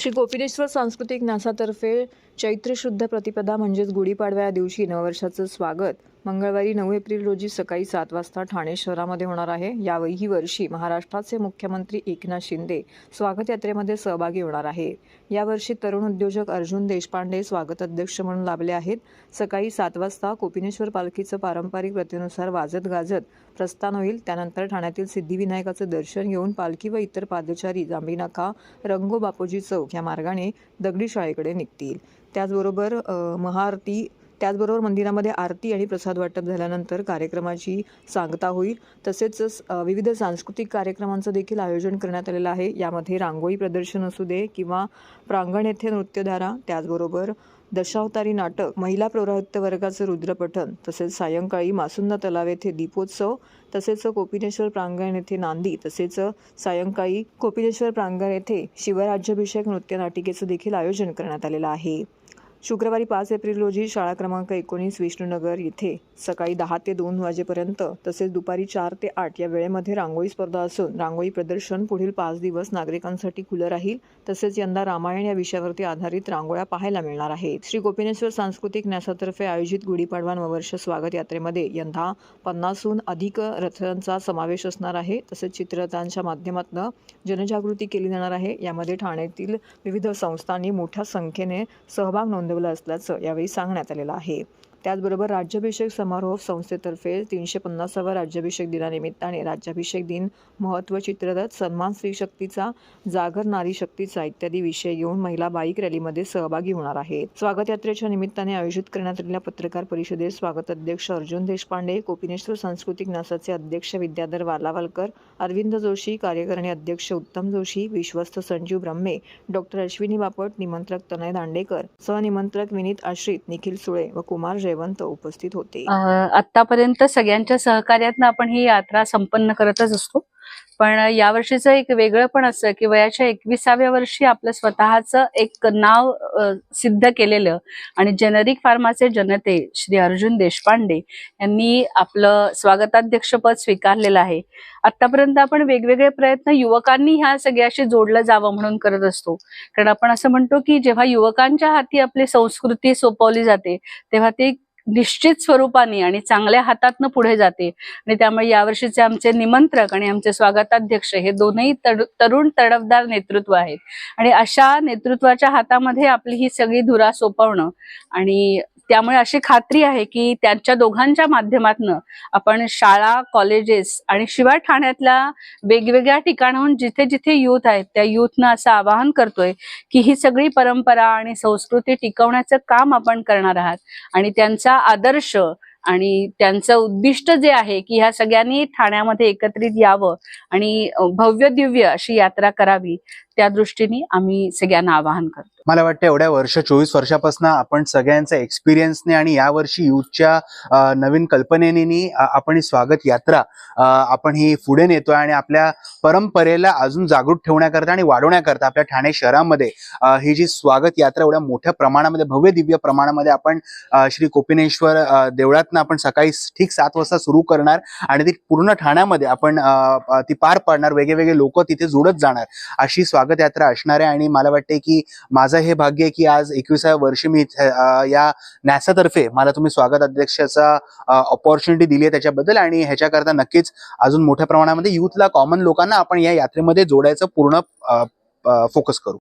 श्री गोपिनेश्वर सांस्कृतिक न्यासातर्फे चैत्र शुद्ध प्रतिपदा म्हणजेच गुढीपाडव्या या दिवशी नववर्षाचं स्वागत. मंगळवारी नऊ एप्रिल रोजी सकाळी सात वाजता ठाणे शहरामध्ये होणार आहे. यावेळी ही वर्षी महाराष्ट्राचे मुख्यमंत्री एकनाथ शिंदे स्वागत यात्रेमध्ये सहभागी होणार आहे. यावर्षी तरुण उद्योजक अर्जुन देशपांडे स्वागत अध्यक्ष म्हणून लाभले आहेत. सकाळी सात वाजता कोपिनेश्वर पालखीचं पारंपरिक प्रथेनुसार वाजत गाजत प्रस्थान होईल. त्यानंतर ठाण्यातील सिद्धिविनायकाचं दर्शन घेऊन पालखी व इतर पादचारी जांभीनाका रंगो बापूजी चौक या मार्गाने दगडी शाळेकडे निघतील. त्याचबरोबर महाआरती त्याचबरोबर मंदिरामध्ये आरती आणि प्रसाद वाटप झाल्यानंतर कार्यक्रमाची सांगता होईल. तसेच विविध सांस्कृतिक कार्यक्रमांचं देखील आयोजन करण्यात आलेलं आहे. यामध्ये रांगोळी प्रदर्शन असू दे किंवा प्रांगण येथे नृत्यधारा त्याचबरोबर दशावतारी नाटक महिला प्रौराहित्य वर्गाचं रुद्रपठन तसेच सायंकाळी मासुंदा तलाव येथे दीपोत्सव तसेच कोपिनेश्वर प्रांगण येथे नांदी तसेच सायंकाळी कोपिनेश्वर प्रांगण येथे शिवराज्याभिषेक नृत्य नाटिकेचं देखील आयोजन करण्यात आलेलं आहे. शुक्रवारी पाच एप्रिल रोजी शाळा क्रमांक एकोणीस विष्णुनगर येथे सकाळी दहा ते दोन वाजेपर्यंत तसेच दुपारी चार ते आठ या वेळेमध्ये रांगोळी स्पर्धा असून रांगोळी प्रदर्शन पुढील पाच दिवस नागरिकांसाठी खुलं राहील. तसेच यंदा रामायण या विषयावरती आधारित रांगोळ्या पाहायला मिळणार आहेत. श्री गोपिनेश्वर सांस्कृतिक न्यासातर्फे आयोजित गुढीपाडवा नववर्ष स्वागत यात्रेमध्ये यंदा पन्नासहून अधिक रथांचा समावेश असणार आहे. तसेच चित्ररथांच्या माध्यमातून जनजागृती केली जाणार आहे. यामध्ये ठाण्यातील विविध संस्थांनी मोठ्या संख्येने सहभाग नोंद नोंदवला असल्याचं यावेळी सांगण्यात आलेलं आहे. त्याचबरोबर राज्याभिषेक समारोह संस्थेतर्फे तीनशे पन्नासावा राज्याभिषेक दिनानिमित्ताने राज्याभिषेक दिन महत्त्व चित्ररथ सन्मान स्त्री शक्तीचा जागर नारी शक्तीचा इत्यादी विषय घेऊन महिला बाईक रॅलीमध्ये सहभागी होणार आहेत. स्वागत यात्रेच्या निमित्ताने आयोजित करण्यात आलेल्या पत्रकार परिषदेत स्वागत अध्यक्ष अर्जुन देशपांडे कोपिनेश्वर सांस्कृतिक न्यासाचे अध्यक्ष विद्याधर वालावलकर अरविंद जोशी कार्यकारिणी अध्यक्ष उत्तम जोशी विश्वस्त संजीव ब्रह्मे डॉक्टर अश्विनी बापट निमंत्रक तनय दांडेकर सहनिमंत्रक विनीत आश्रित निखिल सुळे व कुमार जय जयवंत उपस्थित होते. आतापर्यंत सगळ्यांच्या सहकार्यातनं आपण ही यात्रा संपन्न करतच असतो. पण यावर्षीचं एक वेगळं पण असं की वयाच्या एकविसाव्या वर्षी आपलं स्वतःचं एक नाव सिद्ध केलेलं आणि जेनरिक फार्माचे जनते श्री अर्जुन देशपांडे यांनी आपलं स्वागताध्यक्षपद स्वीकारलेलं आहे. आतापर्यंत आपण वेगवेगळे प्रयत्न युवकांनी ह्या सगळ्याशी जोडलं जावं म्हणून करत असतो. कारण आपण असं म्हणतो की जेव्हा युवकांच्या हाती आपली संस्कृती सोपवली जाते तेव्हा ती निश्चित स्वरूपाने आणि चांगल्या हातातनं पुढे जाते. आणि त्यामुळे यावर्षीचे आमचे निमंत्रक आणि आमचे स्वागताध्यक्ष हे दोनही तरुण तडफदार नेतृत्व आहेत. आणि अशा नेतृत्वाच्या हातामध्ये आपली ही सगळी धुरा सोपवणं आणि त्यामुळे अशी खात्री आहे की त्यांच्या दोघांच्या माध्यमातून आपण शाळा कॉलेजेस आणि शिवाय ठाण्यातल्या वेगवेगळ्या ठिकाणाहून जिथे जिथे युथ आहेत त्या युथनं असं आवाहन करतोय की ही सगळी परंपरा आणि संस्कृती टिकवण्याचं काम आपण करणार आहात. आणि त्यांचा आदर्श आणि त्यांचं उद्दिष्ट जे आहे की ह्या सगळ्यांनी ठाण्यामध्ये एकत्रित यावं आणि भव्य दिव्य अशी यात्रा करावी. त्या दृष्टीने आम्ही सगळ्यांना आवाहन करतो. मला वाटतं एवढ्या वर्ष चोवीस वर्षापासून आपण सगळ्यांचा एक्सपिरियन्सने आणि यावर्षी युथच्या नवीन कल्पनेने आपण ही स्वागत यात्रा आपण ही पुढे नेतोय आणि आपल्या परंपरेला अजून जागृत ठेवण्याकरता आणि वाढवण्याकरता आपल्या ठाणे शहरामध्ये ही जी स्वागत यात्रा एवढ्या मोठ्या प्रमाणामध्ये भव्य दिव्य प्रमाणामध्ये आपण श्री कोपिनेश्वर देवळातनं आपण सकाळी ठीक सात वाजता सुरू करणार आणि ती पूर्ण ठाण्यामध्ये आपण अ, ती पार पाडणार वेगळे वेगळे लोक तिथे जोडत जाणार अशी स्वागत यात्रा असणार आहे आणि मला वाटते की माझं हे भाग्य आहे की आज एकविसाव्या वर्षी मी या नॅसातर्फे मला तुम्ही स्वागत अध्यक्षाचा ऑपॉर्च्युनिटी दिली आहे त्याच्याबद्दल आणि ह्याच्याकरता नक्कीच अजून मोठ्या प्रमाणामध्ये युथला कॉमन लोकांना आपण या यात्रेमध्ये जोडायचं पूर्ण फोकस करू.